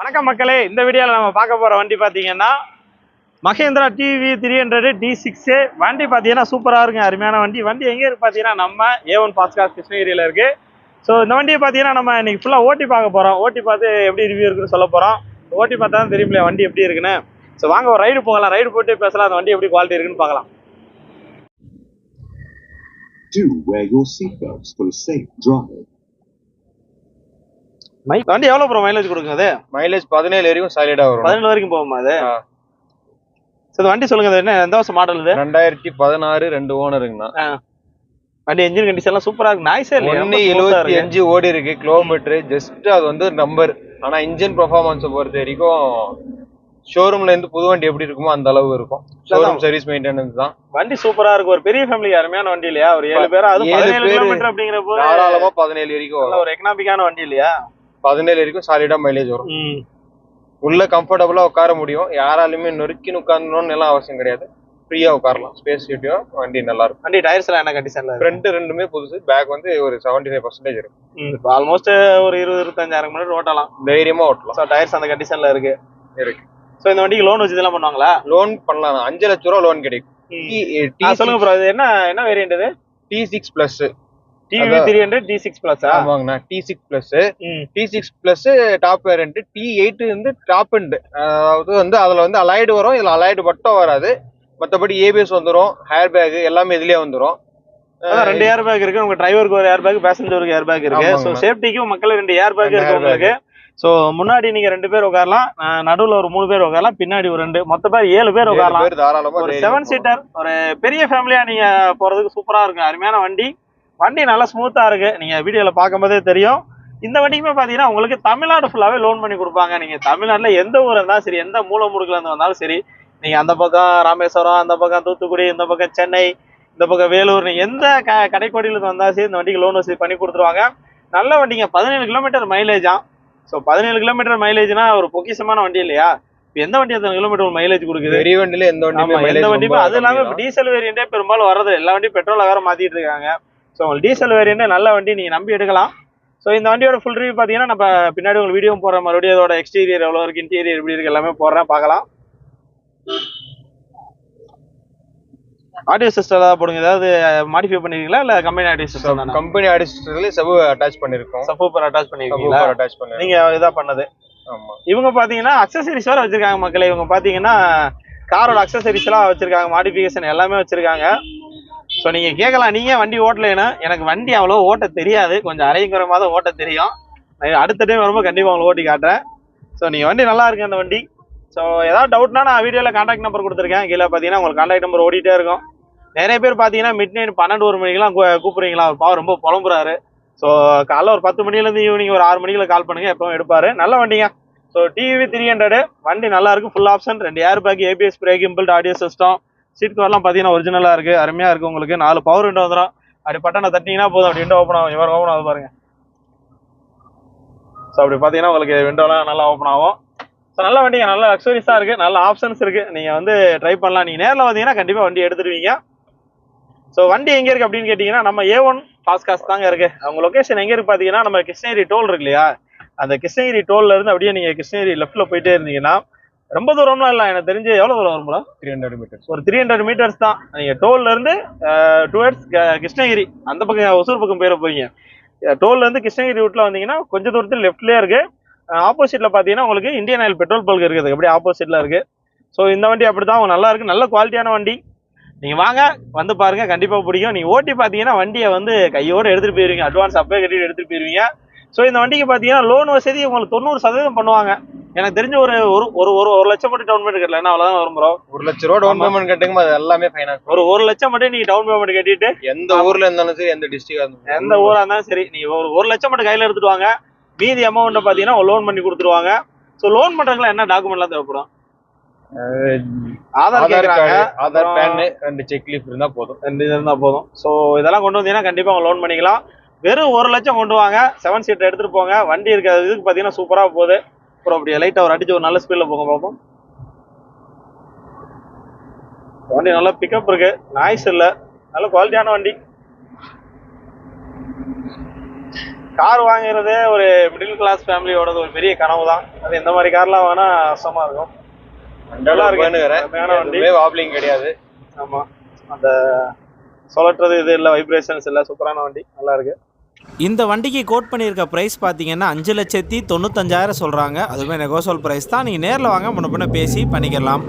வணக்கம் மக்களே இந்த வீடியோவில் நம்ம பார்க்க போகிற வண்டி பார்த்தீங்கன்னா Mahindra TUV three hundred T six வண்டி பார்த்தீங்கன்னா சூப்பராக இருக்குங்க அருமையான வண்டி. வண்டி எங்கே இருக்குது பார்த்தீங்கன்னா நம்ம ஏ ஒன் பாஸ்கார் கிருஷ்ணகிரியில் இருக்குது ஸோ இந்த வண்டியை பார்த்தீங்கன்னா நம்ம இன்றைக்கி ஃபுல்லாக ஓட்டி பார்க்க போகிறோம் ஓட்டி பார்த்து எப்படி ரிவ்யூ இருக்குன்னு சொல்ல போகிறோம் ஓட்டி பார்த்தா தான் தெரியுமில்ல வண்டி எப்படி இருக்குன்னு. ஸோ வாங்க ஒரு ரைடு போகலாம். ரைடு போட்டு பேசலாம் அந்த வண்டி எப்படி குவாலிட்டி இருக்குன்னு பார்க்கலாம். Do wear your seatbelts for a safe drive. வண்டி எவ்வளோ ப்ரோ மைலேஜ் கொடுக்குங்க அது? மைலேஜ் பதினேழு வரைக்கும் சாலிடா வரும். பதினேழு வரைக்கும் போகுமா அது? இந்த வண்டி சொல்லுங்க என்ன எந்த வருஷம் மாடல் இது? ரெண்டாயிரத்தி பதினாறு ரெண்டு ஓனருங்கண்ணா. வண்டி என்ஜின் கண்டிஷன் எல்லாம் சூப்பரா இருக்கு. நாய்ஸே இல்லை ஒன்னு எழுபத்தி. அஞ்சு ஓடி இருக்கு கிலோமீட்டர் ஜஸ்ட் அது வந்து நம்பர் ஆனா இன்ஜின் பெர்ஃபார்மன்ஸை பொறுத்த வரைக்கும் ஷோரூம்ல இருந்து புது வண்டி எப்படி இருக்குமோ அந்த அளவு இருக்கும். ஷோரூம் சர்வீஸ் மெயின்டெனன்ஸ் தான். வண்டி சூப்பரா இருக்கு. ஒரு பெரிய ஃபேமிலி அருமையான வண்டி இல்லையா? ஒரு ஏழு பேர் அது ஏழு. கிலோமீட்டர் அப்படிங்கிற போது தாராளமா பதினேழு வரைக்கும் ஒரு எக்கனாமிக்கான வண்டி இல்லையா? பதினேழு வரைக்கும் சாலிடா மைலேஜ் வரும். உள்ள கம்ஃபர்டபுளா உட்கார முடியும். யாராலுமே நொறுக்கின்னு உட்காரணும்னு எல்லாம் அவசியம் கிடையாது. ஃப்ரீயா உட்காரலாம். ஸ்பேஸ் சீட்டியோ வண்டி நல்லா இருக்கும். வண்டி டயர்ஸ் எல்லாம் என்ன கண்டிஷன்ல ஃப்ரண்ட் ரெண்டுமே புதுசு. பேக் வந்து ஒரு செவன்டி ஃபைவ் பர்சன்டேஜ் இருக்கும் ஆல்மோஸ்ட் ஒரு இருபது இருபத்தஞ்சாயிரம் கிலோமீட்டர் ஓட்டலாம். தைரியமா ஓட்டலாம். ஸோ டயர்ஸ் அந்த கண்டிஷன்ல இருக்கு. இருக்கு. ஸோ இந்த வண்டிக்கு லோன் வச்சு இதெல்லாம் பண்ணுவாங்களா? லோன் பண்ணலாம். அஞ்சு லட்ச ரூபா லோன் கிடைக்கும். சொல்லுங்க ப்ரோ இது என்ன என்ன வேரியன்ட் இது? T six plus TUV. Three hundred T six பிளஸா ஆமாங்கண்ணா T six plus T six plus top variant T eight வந்து டாப் எண்ட் அதாவது வந்து அதுல வந்து அலைடு வரும் இதுல அலைடு மட்டும் வராது. மற்றபடி ஏபிஎஸ் வந்துரும் ஹேர் பேக் எல்லாமே இதுலயே வந்துரும். அதான் ரெண்டு ஏர் பேக் இருக்கு. உங்க டிரைவருக்கு ஒரு ஏர் பேக் பேசஞ்சருக்கு ஏர் பேக் இருக்கு ஸோ. சேஃப்டிக்கும் மக்கள் ரெண்டு ஏர் பேக் இருக்கு. உங்களுக்கு. ஸோ முன்னாடி நீங்க ரெண்டு பேர் உட்காரலாம். நடுவுல ஒரு மூணு பேர் உட்காரலாம். பின்னாடி ஒரு ரெண்டு மொத்த பேர் ஏழு பேர் உட்காரலாம். ஒரு செவன் சீட்டர் ஒரு பெரிய ஃபேமிலியா நீங்க போறதுக்கு சூப்பரா இருக்கும். அருமையான வண்டி. வண்டி நல்லா ஸ்மூத்தா இருக்கு. நீங்க வீடியோல பார்க்கும்போதே தெரியும். இந்த வண்டிக்குமே பாத்தீங்கன்னா உங்களுக்கு தமிழ்நாடு ஃபுல்லாவே லோன் பண்ணி கொடுப்பாங்க. நீங்க தமிழ்நாட்டுல எந்த ஊர் இருந்தாலும் சரி எந்த மூல முடுக்குல இருந்து வந்தாலும் சரி நீங்க அந்த பக்கம் ராமேஸ்வரம் அந்த பக்கம் தூத்துக்குடி இந்த பக்கம் சென்னை இந்த பக்கம் வேலூர் நீங்க எந்த க கடைக்கோடியில இருந்து வந்தாலும் சரி இந்த வண்டிக்கு லோன் வசதி பண்ணி கொடுத்துருவாங்க. நல்ல வண்டிங்க. பதினேழு கிலோமீட்டர் மைலேஜா ஸோ பதினேழு கிலோமீட்டர் மைலேஜ்னா ஒரு பொக்கிஷமான வண்டி இல்லையா? இப்ப எந்த வண்டி எத்தனை கிலோமீட்டர் மைலேஜ் கொடுக்குது? பெரிய வண்டியில எந்த வண்டியுமே எந்த வண்டியுமே அது இல்லாம கம்மி இப்ப தான். டீசல் வேரியண்டே பெரும்பாலும் வர்றது எல்லா வண்டியும் பெட்ரோல் வேற மாத்திட்டு இருக்காங்க. ஸோ உங்களுக்கு டீசல் வேரியண்டே நல்ல வண்டி நீங்க நம்பி எடுக்கலாம். ஸோ இந்த வண்டியோட ஃபுல் ரிவ்யூ பார்த்தீங்கன்னா நம்ம பின்னாடி உங்களுக்கு வீடியோ போடுற மறுபடியும் அதோட எக்ஸ்டீரியர் எவ்வளோ இருக்கு இன்டீரியர் எப்படி இருக்கு எல்லாமே போடுறேன் பார்க்கலாம். ஆடியோ சிஸ்டம் ஏதாவது போடுங்க. ஏதாவது மாடிஃபை பண்ணிருக்கீங்களா? இல்ல கம்பெனி ஆடியோ சிஸ்டம் தானே? கம்பெனி அடிஸ்டர்ல சபு அட்டாச் பண்ணிருக்கோம். சப்பூப்பர் அட்டாச் பண்ணிருக்கீங்களா? அட்டாச் பண்ணிருக்கோம். நீங்க இதா பண்ணது. ஆமா. இவங்க பாத்தீங்கன்னா அக்சசரிஸ் வேற வச்சிருக்காங்க மக்களே. இவங்க பாத்தீங்கன்னா காரோட அக்சசரிஸ் எல்லாம் வச்சிருக்காங்க. மாடிஃபிகேஷன் எல்லாமே வச்சிருக்காங்க. ஸோ நீங்கள் கேட்கலாம் நீங்கள் வண்டி ஓட்டலைன்னா எனக்கு வண்டி அவ்வளோ ஓட்ட தெரியாது. கொஞ்சம் அரைங்குறமா தான் ஓட்ட தெரியும். அடுத்த டைம் வரும்போது கண்டிப்பாக உங்களுக்கு ஓட்டி காட்டுறேன். ஸோ நீங்கள் வண்டி நல்லா இருக்கு அந்த வண்டி. ஸோ ஏதாவது டவுட்னா நான் வீடியோவில் காண்டாக்ட் நம்பர் கொடுத்துருக்கேன். கீழே பார்த்தீங்கன்னா உங்களுக்கு காண்டாக்ட் நம்பர் ஓடிட்டே இருக்கும். நிறைய பேர் பார்த்தீங்கன்னா மிட் நைட் பன்னெண்டு ஒரு மணிக்கெல்லாம் கூ- கூப்பிடுறீங்களா? அவர் பாவம் ரொம்ப புலம்புறாரு. ஸோ காலைல ஒரு பத்து மணிலேருந்து ஈவினிங் ஒரு ஆறு மணிக்குள்ள கால் பண்ணுங்கள் எப்பவும் எடுப்பார். நல்ல வண்டிங்க. ஸோ டிவி த்ரீ ஹண்ட்ரடு வண்டி நல்லா ஃபுல் ஆப்ஷன் ரெண்டு air bag ABS brake inbuilt audio system seat கவர்லாம் பார்த்தீங்கன்னா ஒரிஜினலாக இருக்கு அருமையா இருக்கு உங்களுக்கு. நாலு பவர் விண்டோ வந்துடும் அப்படி பட்டனை தட்டிங்கன்னா போதும். அப்படி விண்டோ ஓப்பன் ஆகும் இவர் ஓப்பன் ஆகுது பாருங்க. ஸோ அப்படி பார்த்தீங்கன்னா உங்களுக்கு விண்டோலாம் நல்லா ஓப்பன் ஆகும். ஸோ நல்ல வண்டிங்க. நல்ல லக்ஸரிஸாக இருக்கு. நல்ல ஆப்ஷன்ஸ் இருக்கு. நீங்க வந்து ட்ரை பண்ணலாம். நீங்க நேரில் வந்தீங்கன்னா கண்டிப்பாக வண்டி எடுத்துருவீங்க. ஸோ வண்டி எங்கே இருக்கு அப்படின்னு கேட்டிங்கன்னா நம்ம ஏ ஒன் ஃபாஸ்ட் காஸ்ட் தாங்க இருக்கு. அவங்க லொக்கேஷன் எங்கே இருக்கு பார்த்தீங்கன்னா நம்ம கிருஷ்ணகிரி டோல் இருக்கு இல்லையா? அந்த கிருஷ்ணகிரி டோல்லேருந்து அப்படியே நீங்கள் கிருஷ்ணகிரி லெஃப்ட்டில் போயிட்டே இருந்தீங்கன்னா ரொம்ப தூரம்லாம் இல்லை எனக்கு தெரிஞ்சு எவ்வளவு தூரம் வரும் bro? த்ரீ ஹண்ட்ரட் மீட்டர்ஸ் ஒரு த்ரீ ஹண்ட்ரட் மீட்டர்ஸ் தான். நீங்க டோல்ல இருந்து டுவர்ட்ஸ் கிருஷ்ணகிரி. அந்த பக்கம் ஒசூர் பக்கம் போயிட போறீங்க. டோல்ல இருந்து கிருஷ்ணகிரி ரூட்ல வந்தீங்கன்னா கொஞ்ச தூரத்தில் லெஃப்ட்லயே இருக்கு. ஆப்போசிட்ல பாத்தீங்கன்னா உங்களுக்கு இந்தியன் ஆயில் பெட்ரோல் பல்க் இருக்குது. அப்படியே ஆப்போசிட்ல இருக்கு. ஸோ இந்த வண்டி அப்படிதான் நல்லா இருக்கு. நல்ல குவாலிட்டியான வண்டி. நீங்க வாங்க வந்து பாருங்க. கண்டிப்பா பிடிக்கும். நீங்க ஓட்டி பாத்தீங்கன்னா வண்டியை வந்து கையோட எடுத்துட்டு போயிருவீங்க. அட்வான்ஸ் அப்பவே கட்டிட்டு எடுத்துட்டு போயிருவீங்க. ஸோ இந்த வண்டிக்கு பாத்தீங்கன்னா லோன் வசதி உங்களுக்கு தொண்ணூறு சதவீதம் பண்ணுவாங்க. எனக்கு தெரிஞ்ச ஒரு ஒரு ஒரு ஒரு ஒரு லட்சம் மட்டும் டவுன் பேமெண்ட் கட்டல. அவ்வளவுதான் வரும் bro. ஒரு லட்ச ரூபா டவுன். பேமெண்ட் கட்டுங்க அது எல்லாமே ஃபைனான்ஸ் ஒரு ஒரு லட்சம் மட்டும் நீங்க டவுன் பேமெண்ட் கட்டிட்டு எந்த ஊர்ல இருந்தாலும் சரி எந்த டிஸ்ட்ரிக்டா இருந்தாலும் எந்த ஊரா இருந்தாலும் சரி நீங்க ஒரு ஒரு லட்சம் மட்டும் கையில எடுத்துட்டு வாங்க. மீதி அமௌண்ட் பாத்தீங்கன்னா லோன் பண்ணி கொடுத்துருவாங்க. ஸோ லோன் பண்றதுக்குலாம் என்ன டாக்குமெண்ட்லாம் தேவைப்படும்? ஆதார் கார்டு ஆதார் பேன் ரெண்டு செக் லீஃப் இருந்தா போதும். ரெண்டு இது இருந்தா போதும். ஸோ இதெல்லாம் கொண்டு வந்தீங்கன்னா கண்டிப்பா அவங்க லோன் பண்ணிக்கலாம். வெறும் ஒரு லட்சம் கொண்டு வாங்க. செவன் சீட்டர் எடுத்துட்டு போங்க. வண்டி இருக்க இதுக்கு பாத்தீங்கன்னா சூப்பரா போகுது. அப்புறம் அப்படியே லைட்டா ஒரு அடிச்சு ஒரு நல்ல ஸ்பீட்ல போங்க பார்ப்போம் வண்டி நல்ல பிக்கப் இருக்கு. நாய்ஸ் இல்ல. நல்ல குவாலிட்டியான வண்டி. கார் வாங்குறதே ஒரு மிடில் கிளாஸ் ஃபேமிலியோடது ஒரு பெரிய கனவு தான் அது இந்த மாதிரி கார்லாம் வாங்கினா அசமா இருக்கும். நல்லா இருக்கு. வாப்லிங் கிடையாது. ஆமா. அந்த சுழற்றுறது இது இல்லை வைப்ரேஷன்ஸ் இல்லை. சூப்பரான வண்டி. நல்லா இருக்கு. இந்த வண்டிக்கு கோட் பண்ணியிருக்க ப்ரைஸ் பார்த்தீங்கன்னா அஞ்சு லட்சத்தி தொண்ணூத்தஞ்சாயிரம் சொல்கிறாங்க அதுவுமே நெகோசோல் ப்ரைஸ் தான். நீங்கள் நேரில் வாங்க முன்ன பின்ன பேசி பண்ணிக்கலாம்.